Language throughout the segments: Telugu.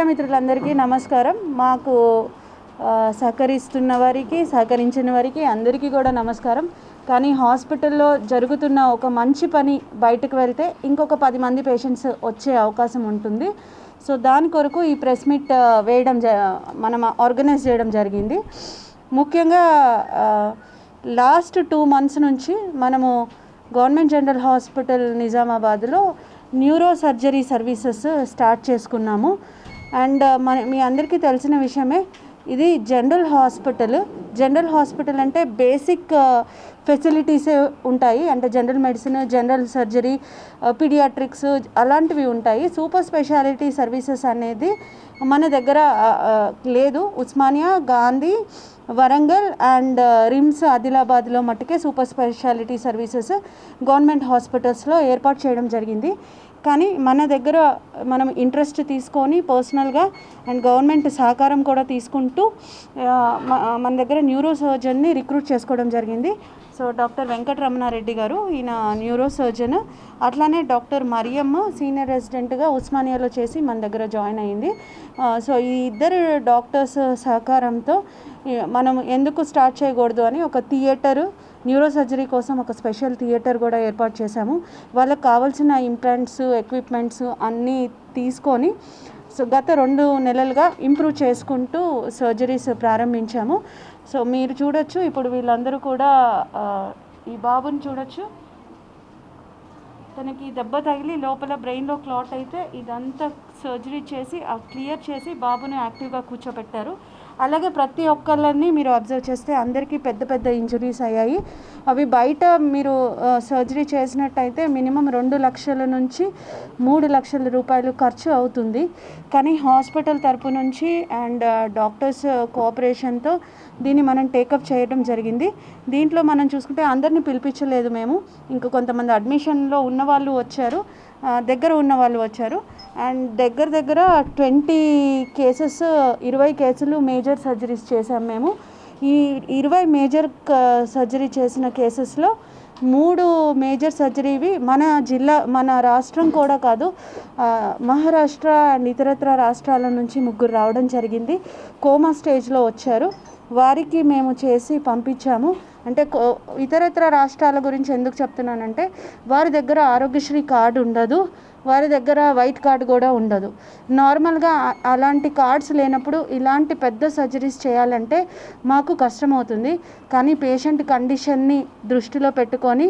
మీడియా మిత్రులందరికీ నమస్కారం. మాకు సహకరిస్తున్న వారికి సహకరించిన వారికి అందరికీ కూడా నమస్కారం. కానీ హాస్పిటల్లో జరుగుతున్న ఒక మంచి పని బయటకు వెళ్తే ఇంకొక పది మంది పేషెంట్స్ వచ్చే అవకాశం ఉంటుంది. సో దాని కొరకు ఈ ప్రెస్ మీట్ వేయడం జ మనం ఆర్గనైజ్ చేయడం జరిగింది. ముఖ్యంగా లాస్ట్ టూ మంత్స్ నుంచి మనము గవర్నమెంట్ జనరల్ హాస్పిటల్ నిజామాబాద్లో న్యూరో సర్జరీ సర్వీసెస్ స్టార్ట్ చేసుకున్నాము. అండ్ మన మీ అందరికీ తెలిసిన విషయమే ఇది జనరల్ హాస్పిటల్. జనరల్ హాస్పిటల్ అంటే బేసిక్ ఫెసిలిటీసే ఉంటాయి. అంటే general medicine general surgery paediatrics అలాంటివి ఉంటాయి. సూపర్ స్పెషాలిటీ సర్వీసెస్ అనేది మన దగ్గర లేదు. ఉస్మానియా గాంధీ వరంగల్ అండ్ రిమ్స్ ఆదిలాబాద్లో మట్టుకే సూపర్ స్పెషాలిటీ సర్వీసెస్ గవర్నమెంట్ హాస్పిటల్స్లో ఏర్పాటు చేయడం జరిగింది. కానీ మన దగ్గర మనం ఇంట్రెస్ట్ తీసుకొని పర్సనల్గా అండ్ గవర్నమెంట్ సహకారం కూడా తీసుకుంటూ మన దగ్గర న్యూరో సర్జన్ని రిక్రూట్ చేసుకోవడం జరిగింది. సో డాక్టర్ వెంకటరమణారెడ్డి గారు ఈయన న్యూరో సర్జన్ అట్లానే డాక్టర్ మరియమ్మ సీనియర్ రెసిడెంట్గా ఉస్మానియాలో చేసి మన దగ్గర జాయిన్ అయింది. సో ఈ ఇద్దరు డాక్టర్స్ సహకారంతో మనం ఎందుకు స్టార్ట్ చేయకూడదు అని ఒక థియేటర్ న్యూరో సర్జరీ కోసం ఒక స్పెషల్ థియేటర్ కూడా ఏర్పాటు చేశాము. వాళ్ళకి కావాల్సిన ఇంప్లాంట్స్ ఎక్విప్మెంట్స్ అన్నీ తీసుకొని సో గత రెండు నెలలుగా ఇంప్రూవ్ చేసుకుంటూ సర్జరీస్ ప్రారంభించాము. సో మీరు చూడొచ్చు ఇప్పుడు వీళ్ళందరూ కూడా ఈ బాబుని చూడొచ్చు. తనకి దెబ్బ తగిలి లోపల బ్రెయిన్లో క్లాట్ అయితే ఇదంతా సర్జరీ చేసి ఆ క్లియర్ చేసి బాబుని యాక్టివ్గా కూర్చోబెట్టారు అలాగే ప్రతి ఒక్కళ్ళని మీరు అబ్జర్వ్ చేస్తే అందరికీ పెద్ద పెద్ద ఇంజరీస్ అయ్యాయి. అవి బయట మీరు సర్జరీ చేసినట్టయితే మినిమం రెండు లక్షల నుంచి మూడు లక్షల రూపాయలు ఖర్చు అవుతుంది. కానీ హాస్పిటల్ తరపు నుంచి అండ్ డాక్టర్స్ కోఆపరేషన్తో దీన్ని మనం టేకప్ చేయడం జరిగింది. దీంట్లో మనం చూసుకుంటే అందరినీ పిలిపించలేదు మేము. ఇంకా కొంతమంది అడ్మిషన్లో ఉన్న వాళ్ళు వచ్చారు. దగ్గర ఉన్న వాళ్ళు వచ్చారు. అండ్ దగ్గర దగ్గర ట్వంటీ కేసెస్ ఇరవై కేసులు మేజర్ సర్జరీస్ చేసాం మేము. ఈ ఇరవై మేజర్ సర్జరీ చేసిన కేసెస్లో మూడు మేజర్ సర్జరీవి మన జిల్లా మన రాష్ట్రం కూడా కాదు మహారాష్ట్ర అండ్ ఇతరత్ర రాష్ట్రాల నుంచి ముగ్గురు రావడం జరిగింది. కోమా స్టేజ్లో వచ్చారు. వారికి మేము చేసి పంపించాము. అంటే కో- ఇతరత్ర రాష్ట్రాల గురించి ఎందుకు చెప్తున్నానంటే వారి దగ్గర ఆరోగ్యశ్రీ కార్డు ఉండదు. వారి దగ్గర వైట్ కార్డ్ కూడా ఉండదు. నార్మల్గా అలాంటి కార్డ్స్ లేనప్పుడు ఇలాంటి పెద్ద సర్జరీస్ చేయాలంటే మాకు కష్టమవుతుంది. కానీ పేషెంట్ కండిషన్ని దృష్టిలో పెట్టుకొని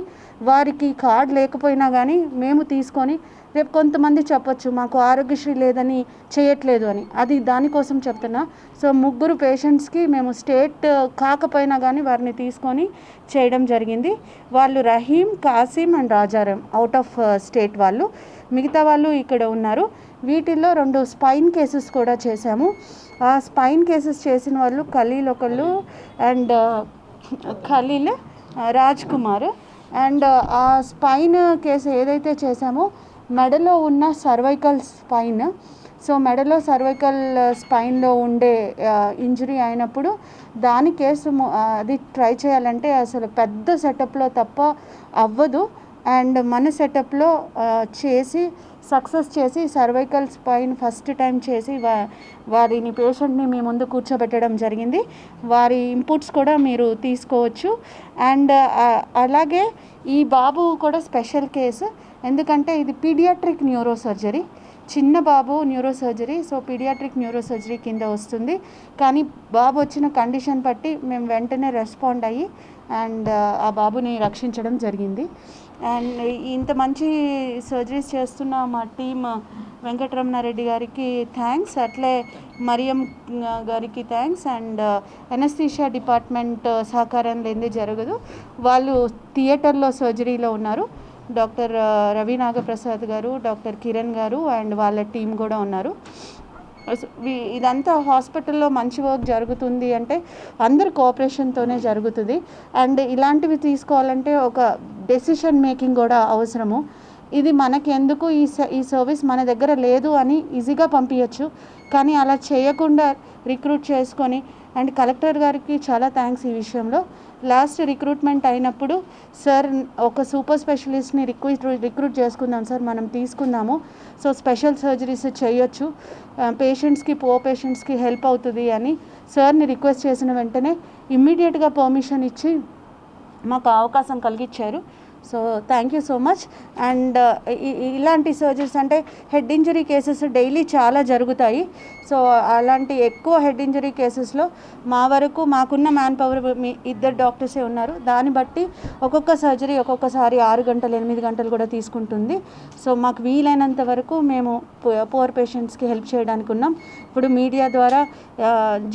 వారికి కార్డ్ లేకపోయినా కానీ మేము తీసుకొని రేపు కొంతమంది చెప్పొచ్చు మాకు ఆరోగ్యశ్రీ లేదని చేయట్లేదు అని. అది దానికోసం చెప్తున్నా. సో ముగ్గురు పేషెంట్స్కి మేము స్టేట్ కాకపోయినా కానీ వారిని తీసుకొని చేయడం జరిగింది. వాళ్ళు Rahim Kasim and Rajaram out of state వాళ్ళు. మిగతా వాళ్ళు ఇక్కడ ఉన్నారు. వీటిల్లో రెండు స్పైన్ కేసెస్ కూడా చేశాము. ఆ స్పైన్ కేసెస్ చేసిన వాళ్ళు ఖలీల్ ఒకళ్ళు అండ్ ఖలీల్ రాజ్ కుమార్ అండ్ ఆ స్పైన్ కేసు ఏదైతే చేశామో మెడలో ఉన్న సర్వైకల్ స్పైన్ సో మెడలో సర్వైకల్ స్పైన్లో ఉండే ఇంజరీ అయినప్పుడు దాని కేసు అది ట్రై చేయాలంటే అసలు పెద్ద సెటప్లో తప్ప అవ్వదు. అండ్ మన సెటప్లో చేసి సక్సెస్ చేసి సర్వైకల్ స్పైన్ ఫస్ట్ టైం చేసి వా వారిని పేషెంట్ని మీ ముందు కూర్చోబెట్టడం జరిగింది. వారి ఇన్పుట్స్ కూడా మీరు తీసుకోవచ్చు. అండ్ అలాగే ఈ బాబు కూడా స్పెషల్ కేసు. ఎందుకంటే ఇది పీడియాట్రిక్ న్యూరో సర్జరీ చిన్న బాబు neuro surgery so paediatric neuro surgery కింద వస్తుంది. కానీ బాబు వచ్చిన కండిషన్ బట్టి మేము వెంటనే రెస్పాండ్ అయ్యి అండ్ ఆ బాబుని రక్షించడం జరిగింది. అండ్ ఇంత మంచి సర్జరీస్ చేస్తున్న మా టీమ్ వెంకటరమణారెడ్డి గారికి థ్యాంక్స్ అట్లే మరియం గారికి థ్యాంక్స్ అండ్ ఎనస్థీషియా డిపార్ట్మెంట్ సహకారం లేనిదే జరగదు. వాళ్ళు థియేటర్లో సర్జరీలో ఉన్నారు. డాక్టర్ రవి నాగప్రసాద్ గారు డాక్టర్ కిరణ్ గారు అండ్ వాళ్ళ టీం కూడా ఉన్నారు. ఇదంతా హాస్పిటల్లో మంచి వర్క్ జరుగుతుంది అంటే అందరు కోఆపరేషన్తోనే జరుగుతుంది. అండ్ ఇలాంటివి తీసుకోవాలంటే ఒక డెసిషన్ మేకింగ్ కూడా అవసరము. ఇది మనకెందుకు? ఈ స- ఈ సర్వీస్ మన దగ్గర లేదు అని ఈజీగా పంపించచ్చు కానీ అలా చేయకుండా రిక్రూట్ చేసుకొని అండ్ కలెక్టర్ గారికి చాలా థ్యాంక్స్ ఈ విషయంలో. లాస్ట్ రిక్రూట్మెంట్ అయినప్పుడు సార్ ఒక సూపర్ స్పెషలిస్ట్ని రిక్రూట్ రిక్రూట్ చేసుకుందాం సార్ మనం తీసుకుందాము. సో స్పెషల్ సర్జరీస్ చేయొచ్చు. పేషెంట్స్కి పో పేషెంట్స్కి హెల్ప్ అవుతుంది అని సార్ని రిక్వెస్ట్ చేసిన వెంటనే ఇమ్మీడియట్గా పర్మిషన్ ఇచ్చి మాకు అవకాశం కలిగించారు so thank you so much and ఇలాంటి సర్జరీస్ అంటే హెడ్ ఇంజరీ కేసెస్ డైలీ చాలా జరుగుతాయి. సో అలాంటి ఎక్కువ హెడ్ ఇంజరీ కేసెస్లో మా వరకు మాకున్న మ్యాన్ పవర్ మీ ఇద్దరు డాక్టర్సే ఉన్నారు. దాన్ని బట్టి ఒక్కొక్క సర్జరీ ఒక్కొక్కసారి ఆరు గంటలు ఎనిమిది గంటలు కూడా తీసుకుంటుంది. సో మాకు వీలైనంత వరకు మేము పోర్ పేషెంట్స్కి హెల్ప్ చేయడానికి ఉన్నాం. ఇప్పుడు మీడియా ద్వారా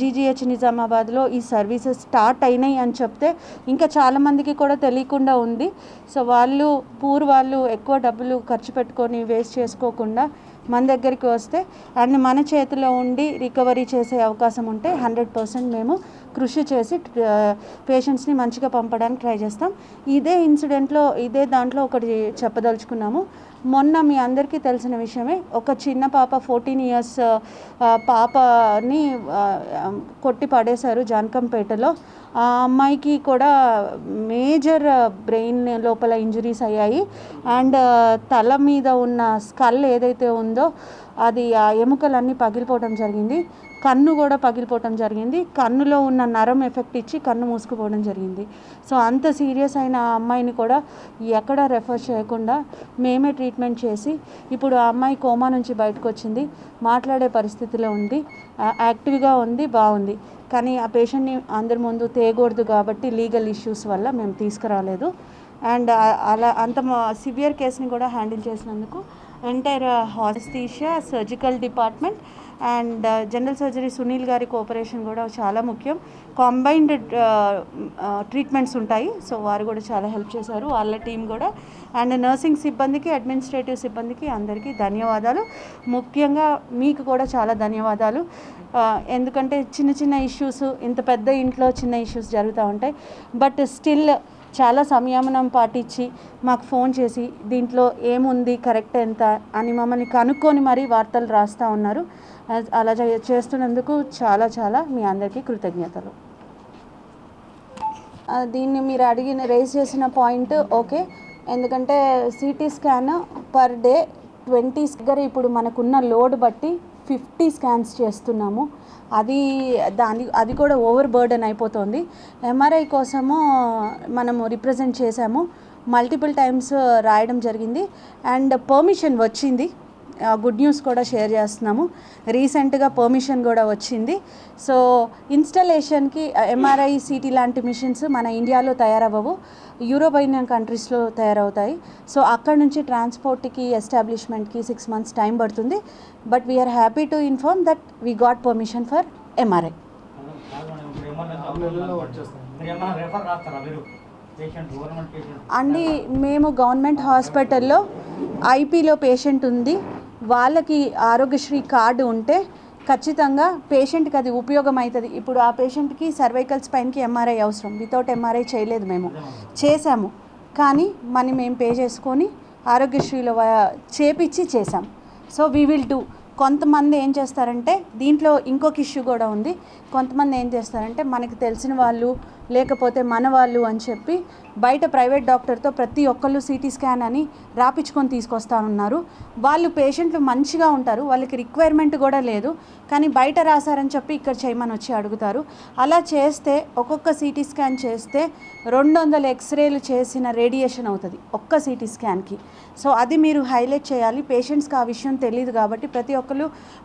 జీజీహెచ్ నిజామాబాద్లో ఈ సర్వీసెస్ స్టార్ట్ అయినాయి అని చెప్తే ఇంకా చాలామందికి కూడా తెలియకుండా ఉంది. సో వాళ్ళు పూర్ వాళ్ళు ఎక్కువ డబ్బులు ఖర్చు పెట్టుకొని వేస్ట్ చేసుకోకుండా మన దగ్గరికి వస్తే అండ్ మన చేతిలో ఉండి రికవరీ చేసే అవకాశం ఉంటే హండ్రెడ్ పర్సెంట్ మేము కృషి చేసి పేషెంట్స్ని మంచిగా పంపడానికి ట్రై చేస్తాం. ఇదే ఇన్సిడెంట్లో ఇదే దాంట్లో ఒకటి చెప్పదలుచుకున్నాము. మొన్న మీ అందరికీ తెలిసిన విషయమే ఒక చిన్న పాప ఫోర్టీన్ ఇయర్స్ పాపని కొట్టి పడేశారు జానకంపేటలో. ఆ అమ్మాయికి కూడా మేజర్ బ్రెయిన్ లోపల ఇంజరీస్ అయ్యాయి. అండ్ తల మీద ఉన్న స్కల్ ఏదైతే ఉందో అది ఆ ఎముకలన్నీ పగిలిపోవడం జరిగింది. కన్ను కూడా పగిలిపోవటం జరిగింది. కన్నులో ఉన్న నరం ఎఫెక్ట్ ఇచ్చి కన్ను మూసుకుపోవడం జరిగింది. సో అంత సీరియస్ అయిన ఆ అమ్మాయిని కూడా ఎక్కడ రెఫర్ చేయకుండా మేమే ట్రీట్మెంట్ చేసి ఇప్పుడు ఆ అమ్మాయి కోమా నుంచి బయటకు వచ్చింది. మాట్లాడే పరిస్థితిలో ఉంది. యాక్టివ్గా ఉంది బాగుంది. కానీ ఆ పేషెంట్ని అందరి ముందు తేయకూడదు కాబట్టి లీగల్ ఇష్యూస్ వల్ల మేము తీసుకురాలేదు. అండ్ అలా అంత సివియర్ కేసుని కూడా హ్యాండిల్ చేసినందుకు entire anaesthesia surgical department and uh, general surgery Sunil గారి కోఆపరేషన్ కూడా చాలా ముఖ్యం. కాంబైన్డ్ uh, uh, ట్రీట్మెంట్స్ ఉంటాయి. సో వారు కూడా చాలా హెల్ప్ చేశారు. వాళ్ళ టీం కూడా. అండ్ నర్సింగ్ సిబ్బందికి అడ్మినిస్ట్రేటివ్ సిబ్బందికి అందరికీ ధన్యవాదాలు. ముఖ్యంగా మీకు కూడా చాలా ధన్యవాదాలు. ఎందుకంటే చిన్న చిన్న ఇష్యూస్ ఇంత పెద్ద ఇంట్లో చిన్న ఇష్యూస్ జరుగుతూ ఉంటాయి. బట్ స్టిల్ చాలా సంయమనం పాటించి మాకు ఫోన్ చేసి దీంట్లో ఏముంది కరెక్ట్ ఎంత అని మమ్మల్ని కనుక్కొని మరీ వార్తలు రాస్తూ ఉన్నారు. అలా చే- చేస్తున్నందుకు చాలా చాలా మీ అందరికీ కృతజ్ఞతలు. దీన్ని మీరు అడిగిన రేస్ చేసిన పాయింట్ ఓకే ఎందుకంటే CT scan per day twenty దగ్గర ఇప్పుడు మనకున్న లోడ్ బట్టి ఫిఫ్టీ స్కాన్స్ చేస్తున్నాము. అది దాని అది కూడా ఓవర్ బర్డెన్ అయిపోతుంది. ఎంఆర్ఐ కోసము మనము రిప్రజెంట్ చేసాము. మల్టిపుల్ టైమ్స్ రాయడం జరిగింది. అండ్ పర్మిషన్ వచ్చింది. గుడ్ న్యూస్ కూడా షేర్ చేస్తున్నాము. రీసెంట్గా పర్మిషన్ కూడా వచ్చింది. సో ఇన్స్టలేషన్కి ఎంఆర్ఐ సిటీ లాంటి మిషన్స్ మన ఇండియాలో తయారవ్వవు. యూరోపియన్ కంట్రీస్లో తయారవుతాయి. సో అక్కడ నుంచి ట్రాన్స్పోర్ట్కి ఎస్టాబ్లిష్మెంట్కి సిక్స్ మంత్స్ టైం పడుతుంది. But we are happy to inform that we got permission for MRI అండి మేము గవర్నమెంట్ హాస్పిటల్లో ఐపీలో పేషెంట్ ఉంది. వాళ్ళకి ఆరోగ్యశ్రీ కార్డు ఉంటే ఖచ్చితంగా పేషెంట్కి అది ఉపయోగం అవుతుంది ఇప్పుడు ఆ పేషెంట్కి సర్వైకల్ స్పైన్కి ఎంఆర్ఐ అవసరం. వితౌట్ ఎంఆర్ఐ చేయలేదు మేము. చేశాము. కానీ మనీ మేము పే చేసుకొని ఆరోగ్యశ్రీలో చేపించి చేపిచ్చి చేసాం సో వీ విల్ డూ కొంతమంది ఏం చేస్తారంటే దీంట్లో ఇంకొక ఇష్యూ కూడా ఉంది. కొంతమంది ఏం చేస్తారంటే మనకి తెలిసిన వాళ్ళు లేకపోతే మన వాళ్ళు అని చెప్పి బయట ప్రైవేట్ డాక్టర్తో ప్రతి ఒక్కళ్ళు సిటీ స్కాన్ అని రాపించుకొని తీసుకొస్తానున్నారు. వాళ్ళు పేషెంట్లు మంచిగా ఉంటారు వాళ్ళకి రిక్వైర్మెంట్ కూడా లేదు కానీ బయట రాశారని చెప్పి ఇక్కడ చేయమని వచ్చి అడుగుతారు. అలా చేస్తే ఒక్కొక్క సిటీ స్కాన్ చేస్తే రెండు వందల ఎక్స్రేలు చేసిన రేడియేషన్ అవుతుంది ఒక్క సిటీ స్కాన్కి. సో అది మీరు హైలైట్ చేయాలి. పేషెంట్స్కి ఆ విషయం తెలియదు కాబట్టి ప్రతి ఒక్క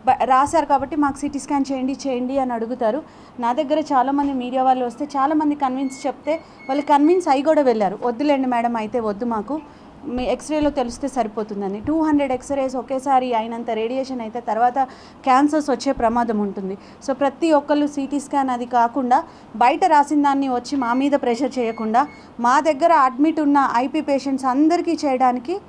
బ- రాశారు కాబట్టి మాకు సిటీ స్కాన్ చేయండి చేయండి అని అడుగుతారు. నా దగ్గర చాలామంది మీడియా వాళ్ళు వస్తే చాలామంది కన్విన్స్ చెప్తే వాళ్ళు కన్విన్స్ అయి కూడా వెళ్ళారు. వద్దులేండి మేడం అయితే వద్దు మాకు. మీ ఎక్స్రేలో తెలిస్తే సరిపోతుందని. టూ హండ్రెడ్ ఎక్స్రేస్ ఒకేసారి అయినంత రేడియేషన్ అయితే తర్వాత క్యాన్సర్స్ వచ్చే ప్రమాదం ఉంటుంది. సో ప్రతి ఒక్కళ్ళు సిటీ స్కాన్ అది కాకుండా బయట రాసిన దాన్ని వచ్చి మా మీద ప్రెషర్ చేయకుండా మా దగ్గర అడ్మిట్ ఉన్న ఐపీ పేషెంట్స్ అందరికీ చేయడానికి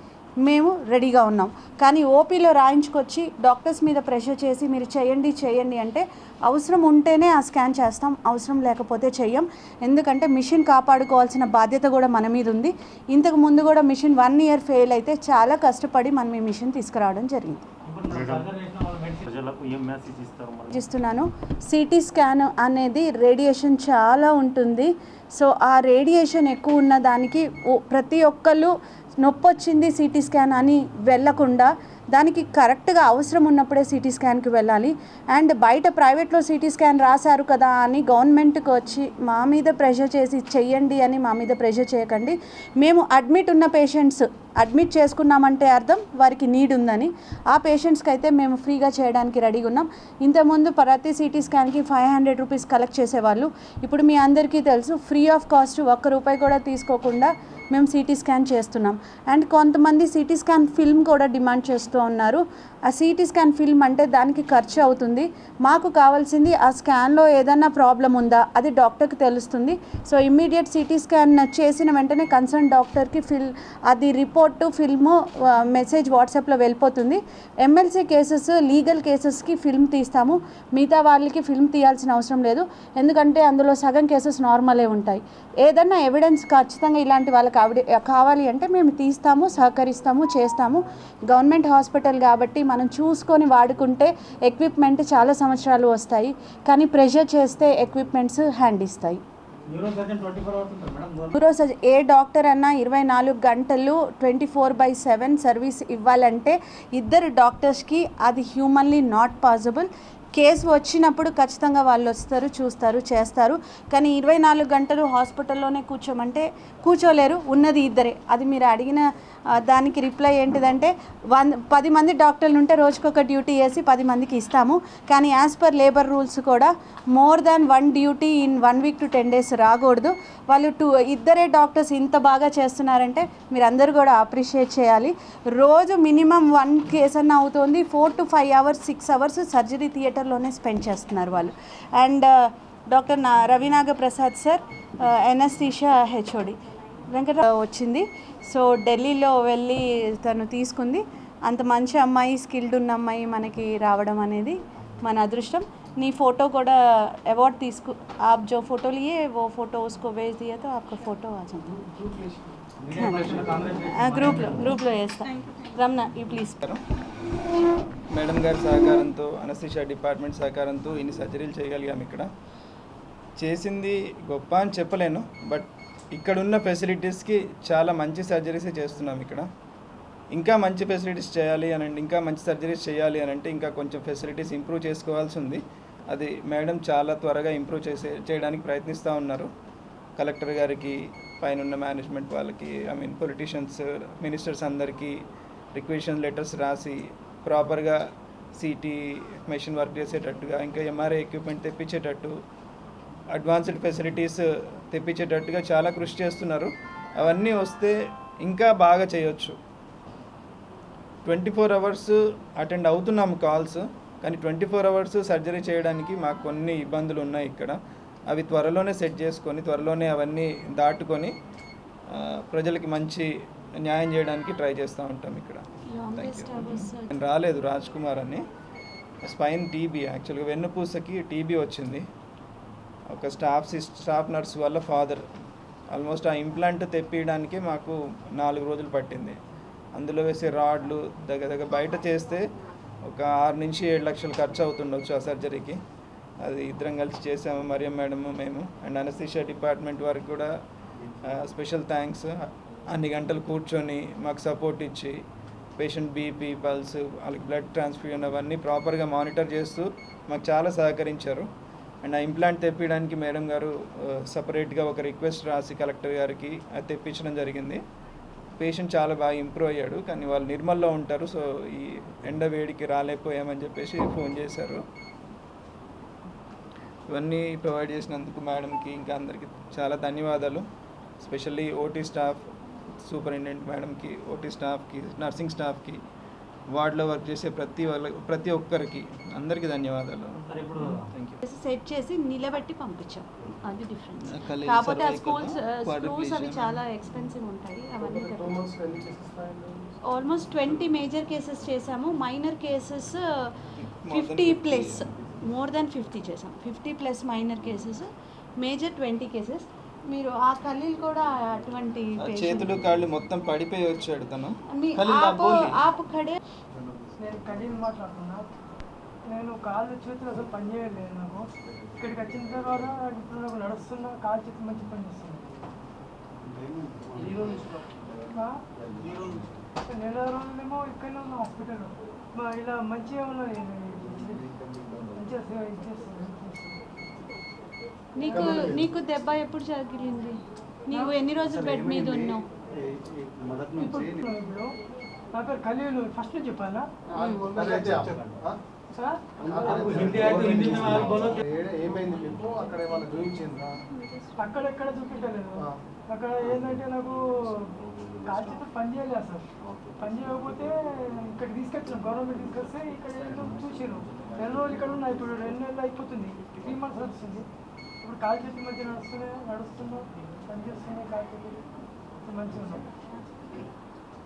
మేము రెడీగా ఉన్నాం. కానీ ఓపీలో రాయించుకొచ్చి డాక్టర్స్ మీద ప్రెషర్ చేసి మీరు చేయండి చేయండి అంటే అవసరం ఉంటేనే ఆ స్కాన్ చేస్తాం అవసరం లేకపోతే చెయ్యం. ఎందుకంటే మిషన్ కాపాడుకోవాల్సిన బాధ్యత కూడా మన మీద ఉంది. ఇంతకు ముందు కూడా మిషన్ వన్ ఇయర్ ఫెయిల్ అయితే చాలా కష్టపడి మనం ఈ మిషన్ తీసుకురావడం జరిగింది. ఇస్తున్నాను సిటీ స్కాన్ అనేది రేడియేషన్ చాలా ఉంటుంది. సో ఆ రేడియేషన్ ఎక్కువ ఉన్న దానికి ప్రతి ఒక్కళ్ళు నొప్పి వచ్చింది సిటీ స్కాన్ అని వెళ్ళకుండా దానికి కరెక్ట్గా అవసరం ఉన్నప్పుడే సిటీ స్కాన్కి వెళ్ళాలి. అండ్ బయట ప్రైవేట్లో సిటీ స్కాన్ రాశారు కదా అని గవర్నమెంట్కి వచ్చి మా మీద ప్రెషర్ చేసి చెయ్యండి అని మా మీద ప్రెషర్ చేయకండి. మేము అడ్మిట్ ఉన్న పేషెంట్స్ అడ్మిట్ చేసుకున్నామంటే అర్థం వారికి నీడ్ ఉందని. ఆ పేషెంట్స్కి అయితే మేము ఫ్రీగా చేయడానికి రెడీగా ఉన్నాం. ఇంతకుముందు ప్రతి సిటీ స్కాన్కి ఫైవ్ హండ్రెడ్ రూపీస్ కలెక్ట్ చేసేవాళ్ళు. ఇప్పుడు మీ అందరికీ తెలుసు ఫ్రీ ఆఫ్ కాస్ట్ ఒక్క రూపాయి కూడా తీసుకోకుండా మేము సిటీ స్కాన్ చేస్తున్నాం. అండ్ కొంతమంది సిటీ స్కాన్ ఫిల్మ్ కూడా డిమాండ్ చేస్తూ ఉన్నారు. ఆ సిటీ స్కాన్ ఫిల్మ్ అంటే దానికి ఖర్చు అవుతుంది. మాకు కావాల్సింది ఆ స్కాన్లో ఏదైనా ప్రాబ్లం ఉందా? అది డాక్టర్కి తెలుస్తుంది. సో ఇమ్మీడియట్ సిటీ స్కాన్ చేసిన వెంటనే కన్సర్న్ డాక్టర్కి ఫిల్ అది రిపోర్టు ఫిల్ము మెసేజ్ వాట్సాప్లో వెళ్ళిపోతుంది. ఎమ్మెల్సీ కేసెస్ లీగల్ కేసెస్కి ఫిల్మ్ తీస్తాము. మిగతా వాళ్ళకి ఫిల్మ్ తీయాల్సిన అవసరం లేదు. ఎందుకంటే అందులో సగం కేసెస్ నార్మలే ఉంటాయి. ఏదన్నా ఎవిడెన్స్ ఖచ్చితంగా ఇలాంటి వాళ్ళకి కావాలి అంటే మేము తీస్తాము సహకరిస్తాము చేస్తాము. గవర్నమెంట్ హాస్పిటల్ కాబట్టి మనం చూసుకొని వాడుకుంటే ఎక్విప్మెంట్ చాలా సంవత్సరాలు వస్తాయి. కానీ ప్రెషర్ చేస్తే ఎక్విప్మెంట్స్ హ్యాండ్ ఇస్తాయి. Neuro surgeon twenty four hours ఉంటారు మేడం గవర్నమెంట్ న్యూరో సర్జన్ ఏ డాక్టర్ అన్నా ఇరవై నాలుగు గంటలు twenty four by seven service ఇవ్వాలంటే ఇద్దరు డాక్టర్స్కి అది హ్యూమన్లీ నాట్ పాసిబుల్ కేసు వచ్చినప్పుడు ఖచ్చితంగా వాళ్ళు వస్తారు చూస్తారు చేస్తారు. కానీ ఇరవై నాలుగు గంటలు హాస్పిటల్లోనే కూర్చోమంటే కూర్చోలేరు ఉన్నది ఇద్దరే. అది మీరు అడిగిన దానికి రిప్లై ఏంటిదంటే వన్ పది మంది డాక్టర్లు ఉంటే రోజుకొక డ్యూటీ వేసి పది మందికి ఇస్తాము. కానీ యాజ్ పర్ లేబర్ రూల్స్ కూడా more than one duty in one week to ten days రాకూడదు. వాళ్ళు టూ ఇద్దరే డాక్టర్స్ ఇంత బాగా చేస్తున్నారంటే మీరు అందరూ కూడా అప్రిషియేట్ చేయాలి. రోజు మినిమం వన్ కేస్ అన్న అవుతుంది four to five hours six hours surgery థియేటర్లోనే spend చేస్తున్నారు వాళ్ళు. అండ్ uh, డాక్టర్ నా Ravinaga Prasad sir uh, anaesthesia HOD Venkata వచ్చింది సో ఢిల్లీలో వెళ్ళి తను తీసుకుంది అంత మంచి అమ్మాయి స్కిల్డ్ ఉన్న అమ్మాయి మనకి రావడం అనేది మన అదృష్టం నీ ఫోటో కూడా अवार्ड తీసుకు आप जो फोटो लिए वो फोटो उसको भेज दिया तो आपका फोटो आ जाता మీడియా పక్షాన కాంగ్రెస్ గ్రూప్లో గ్రూప్లో వేస్తా రమణ యూ ప్లీజ్ మేడం గారి సహకారంతో అనస్థిషియా డిపార్ట్మెంట్ సహకారంతో ఇన్ని సర్జరీలు చేయగలిగాం ఇక్కడ చేసింది గొప్ప అని చెప్పలేను బట్ ఇక్కడున్న ఫెసిలిటీస్కి చాలా మంచి సర్జరీస్ చేస్తున్నాం ఇక్కడ. ఇంకా మంచి ఫెసిలిటీస్ చేయాలి అని అంటే ఇంకా మంచి సర్జరీస్ చేయాలి అని అంటే ఇంకా కొంచెం ఫెసిలిటీస్ ఇంప్రూవ్ చేసుకోవాల్సి ఉంది. అది మేడం చాలా త్వరగా ఇంప్రూవ్ చేసే చేయడానికి ప్రయత్నిస్తూ ఉన్నారు. కలెక్టర్ గారికి పైన ఉన్న మేనేజ్మెంట్ వాళ్ళకి ఐ మీన్ పొలిటీషియన్స్ మినిస్టర్స్ అందరికీ రిక్వెషన్ లెటర్స్ రాసి ప్రాపర్గా సిటీ మెషిన్ వర్క్ చేసేటట్టుగా ఇంకా ఎంఆర్ఐ ఎక్విప్మెంట్ తెప్పించేటట్టు అడ్వాన్స్డ్ ఫెసిలిటీస్ తెప్పించేటట్టుగా చాలా కృషి చేస్తున్నారు. అవన్నీ వస్తే ఇంకా బాగా చేయొచ్చు. ట్వంటీ ఫోర్ అవర్స్ అటెండ్ అవుతున్నాము కాల్స్ కానీ ట్వంటీ ఫోర్ అవర్స్ సర్జరీ చేయడానికి మాకు కొన్ని ఇబ్బందులు ఉన్నాయి ఇక్కడ. అవి త్వరలోనే సెట్ చేసుకొని త్వరలోనే అవన్నీ దాటుకొని ప్రజలకి మంచి న్యాయం చేయడానికి ట్రై చేస్తూ ఉంటాం ఇక్కడ. నేను రాలేదు రాజ్ కుమార్ అని. స్పైన్ టీబీ యాక్చువల్గా వెన్నుపూసకి టీబీ వచ్చింది. ఒక స్టాఫ్ సిస్ స్టాఫ్ నర్స్ వల్ల ఫాదర్. ఆల్మోస్ట్ ఆ ఇంప్లాంట్ తెప్పియడానికి మాకు నాలుగు రోజులు పట్టింది. అందులో వేసే రాడ్లు దగ్గర దగ్గర బయట చేస్తే ఒక ఆరు నుంచి ఏడు లక్షలు ఖర్చు అవుతుండొచ్చు ఆ సర్జరీకి. అది ఇద్దరం కలిసి చేసాము మరియం మేడము మేము. అండ్ అనస్థిషియా డిపార్ట్మెంట్ వారికి కూడా స్పెషల్ థ్యాంక్స్ అన్ని గంటలు కూర్చొని మాకు సపోర్ట్ ఇచ్చి పేషెంట్ బీపీ పల్స్ వాళ్ళకి బ్లడ్ ట్రాన్స్ఫ్యూజన్ అవన్నీ ప్రాపర్గా మానిటర్ చేస్తూ మాకు చాలా సహకరించారు. అండ్ ఆ ఇంప్లాంట్ తెప్పించడానికి మేడం గారు సపరేట్గా ఒక రిక్వెస్ట్ రాసి కలెక్టర్ గారికి అది తెప్పించడం జరిగింది. పేషెంట్ చాలా బాగా ఇంప్రూవ్ అయ్యాడు కానీ వాళ్ళు నిర్మల్లో ఉంటారు సో ఈ ఎండ వేడికి రాలేకపోయామని చెప్పేసి ఫోన్ చేశారు. ఇవన్నీ ప్రొవైడ్ చేసినందుకు మేడంకి ఇంకా అందరికీ చాలా ధన్యవాదాలు. స్పెషల్లీ ఓటీ స్టాఫ్ సూపరింటెండెంట్ మేడంకి ఓటీ స్టాఫ్కి నర్సింగ్ స్టాఫ్కి వార్డులో వర్క్ చేసే ప్రతి వాళ్ళ ప్రతి ఒక్కరికి అందరికీ ధన్యవాదాలు. సెట్ చేసి నిలబెట్టి పంపించాం. అది డిఫరెన్స్ కాకపోతే ఆ స్కూల్స్ quadriplegia. అవి చాలా ఎక్స్పెన్సివ్ ఉంటాయి. అవన్నీ ఆల్మోస్ట్ ట్వంటీ మేజర్ కేసెస్ చేసాము. Minor cases fifty 50. Plus more than fifty చేసాం. Fifty plus minor cases major twenty cases మీరు ఆ కలీలు కూడా అటువంటి. చేతులు కాళ్ళు మొత్తం పడిపోయి వచ్చాడు తను. మీ ఖలీల్ ఆప్. ఆప్ ఖడే నేను కఠిన మాట్లాడుతున్నా. నేను కాళ్ళు చేతులు అసలు పని చేయలేదు నాకు. ఇక్కడికి వచ్చిన తర్వాత ఇప్పుడు నాకు నడుస్తున్నా కాళ్ళు చేతులు మంచి పని చేస్తుంది? నెల రోజులేమో ఇక్కడనే ఉన్న హాస్పిటల్ ఇలా మంచిగా ఉన్నది. మంచిగా సేవ ఇచ్చేస్తుంది నీకు నీకు దెబ్బ ఎప్పుడు జరిగింది? నీవు ఎన్ని రోజులు బెడ్ మీద ఉన్నావు? పేపర్ ఫస్ట్ చెప్పాలా? అక్కడెక్కడ చూపించిందా అక్కడ ఎక్కడ చూపించలేదు. అక్కడ ఏంటంటే నాకు కాల్చేతో పని చేయలేదు సార్. పని చేయకపోతే ఇక్కడ తీసుకొచ్చాం గవర్నమెంట్ తీసుకొస్తే ఇక్కడ చూసాను రెండు రోజులు ఇక్కడ ఉన్నాయి. ఇప్పుడు రెండు నెలలు అయిపోతుంది. త్రీ మంత్స్ వస్తుంది ఇప్పుడు కాలు చేతి మధ్య నడుస్తున్నాయి నడుస్తున్నా పని చేస్తున్నాయి కాలు చేతులు మంచిగా ఉన్నాయి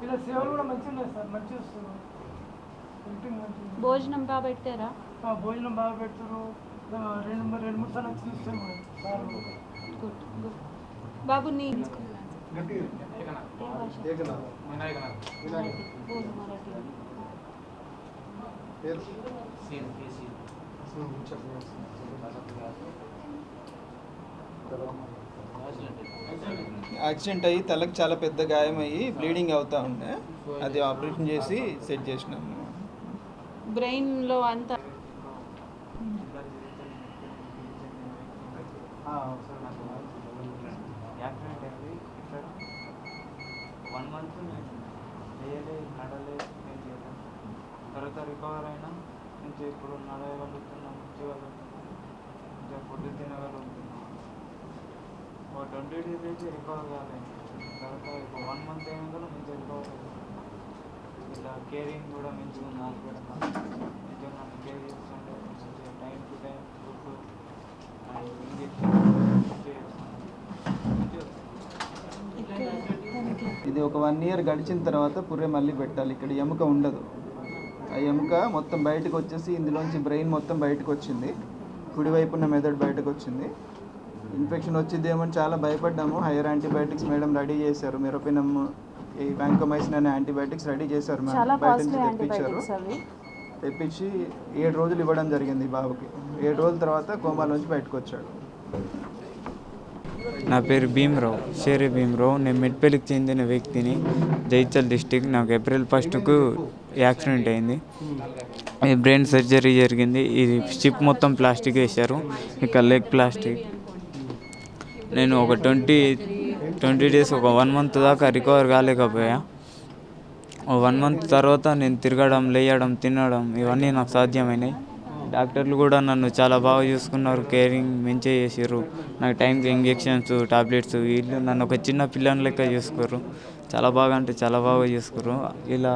ఇలా సేవలు కూడా మంచిగా ఉన్నాయి సార్. మంచిగా ఉంది. భోజనం బాగా పెట్టారా? ఆ, భోజనం బాగా పెడతారు. రెండు మూడు రెండు మూడు సార్లు వచ్చి చూస్తారు కూడా సార్ గుడ్ గుడ్. బాబు నీ మరాఠీ యాక్సిడెంట్ అయ్యి తలకు చాలా పెద్ద గాయం అయ్యి బ్లీడింగ్ అవుతా ఉండే. అది ఆపరేషన్ చేసి సెట్ చేసినాము బ్రెయిన్లో అంతా యాక్సిడెంట్ అయింది. ఇక్కడ వన్ మంత్ నేను లేయలే నడలే నేను చేయలేదు తర్వాత రికవర్ అయినా నుంచి ఇప్పుడు నడవగలుగుతున్నా మంచిగా మంచిగా ఫుడ్ తినగలుగుతున్నా ఒక ట్వంటీ డేస్ అయితే రికవర్ కాలేదు తర్వాత ఇప్పుడు వన్ మంత్ అయినా కూడా మంచిగా రికవర్ ఇలా కేరింగ్ కూడా మంచిగా ఉంది హాస్పిటల్ మంచిగా నన్ను కేర్ చేస్తుండే మంచిగా time to time food injection ఇది ఒక వన్ ఇయర్ గడిచిన తర్వాత పుర్రె మళ్ళీ పెట్టాలి. ఇక్కడ ఎముక ఉండదు. ఆ ఎముక మొత్తం బయటకు వచ్చేసి ఇందులోంచి బ్రెయిన్ మొత్తం బయటకు వచ్చింది. కుడివైపున్న మెదడు బయటకు వచ్చింది. ఇన్ఫెక్షన్ వచ్చిందేమో అని చాలా భయపడ్డాము. హైయర్ యాంటీబయాటిక్స్ మేడం రెడీ చేశారు. మెరోపినమ్ ఈ వ్యాంకోమైసిన్ అనే యాంటీబయాటిక్స్ రెడీ చేశారు మేడం. చాలా బయట నుంచి తెప్పించారు. యాంటీబయాటిక్స్ అవి. తెప్పించి ఏడు రోజులు ఇవ్వడం జరిగింది బాబుకి. ఏడు రోజుల తర్వాత కోమాలోంచి బయటకు వచ్చాడు. నా పేరు భీమరావు షేరే భీమరావు. నేను మెట్పల్లికి చెందిన వ్యక్తిని జైచల్ డిస్టిక్ నాకు ఏప్రిల్ ఫస్ట్కు యాక్సిడెంట్ అయింది. ఈ బ్రెయిన్ సర్జరీ జరిగింది. ఇది స్టిప్ మొత్తం ప్లాస్టిక్ వేశారు. ఇక లెగ్ ప్లాస్టిక్. నేను ఒక ట్వంటీ ట్వంటీ డేస్ ఒక వన్ మంత్ దాకా రికవర్ కాలేకపోయా. వన్ మంత్ తర్వాత నేను తిరగడం లేయడం తినడం ఇవన్నీ నాకు సాధ్యమైనాయి. డాక్టర్లు కూడా నన్ను చాలా బాగా చూసుకున్నారు కేరింగ్ మంచిగా చేసారు నాకు టైంకి ఇంజెక్షన్స్ టాబ్లెట్స్ వీళ్ళు నన్ను ఒక చిన్న పిల్లని లెక్క చూసుకోరు చాలా బాగా అంటే చాలా బాగా చూసుకోరు ఇలా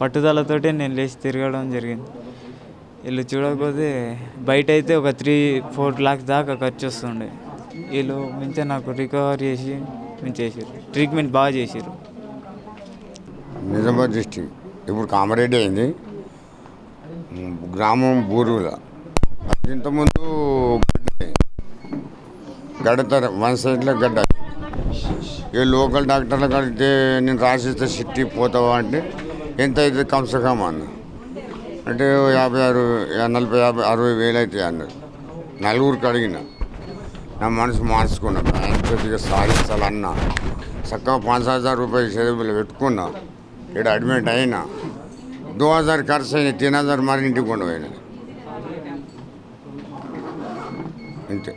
పట్టుదలతోటే నేను లేచి తిరగడం జరిగింది. వీళ్ళు చూడకపోతే బయట అయితే ఒక త్రీ ఫోర్ లాక్స్ దాకా ఖర్చు వస్తుండే. వీళ్ళు మంచిగా నాకు రికవర్ చేసి మంచి చేసారు ట్రీట్మెంట్ బాగా చేసారు నిజామాబాద్ డిస్టిక్ ఇప్పుడు కామరెడ్డి అయింది. గ్రామం బూరుల. ఇంతకుముందు గడ్డ గడతారు వన్ సైడ్లో గడ్డ. ఏ లోకల్ డాక్టర్లు కడితే నేను రాసిస్తే సిట్టి పోతావా అంటే ఎంత అవుతుంది కమ్సకమ్ అన్న. అంటే యాభై ఆరు నలభై యాభై అరవై వేలు అవుతాయి అన్నారు నలుగురికి అడిగిన. నా మనసు మార్చుకున్నా. బ్యాంక్ కొద్దిగా సాధించాలన్నా. చక్కగా పాంచ్ హజార్ రూపాయలు చదువులు పెట్టుకున్నా. ఇక్కడ అడ్మిట్ అయినా. దో హజార్ ఖర్చు అయినా తీన్ హజార్ మరి ఇంటికి కొండ పోయినా. అంతే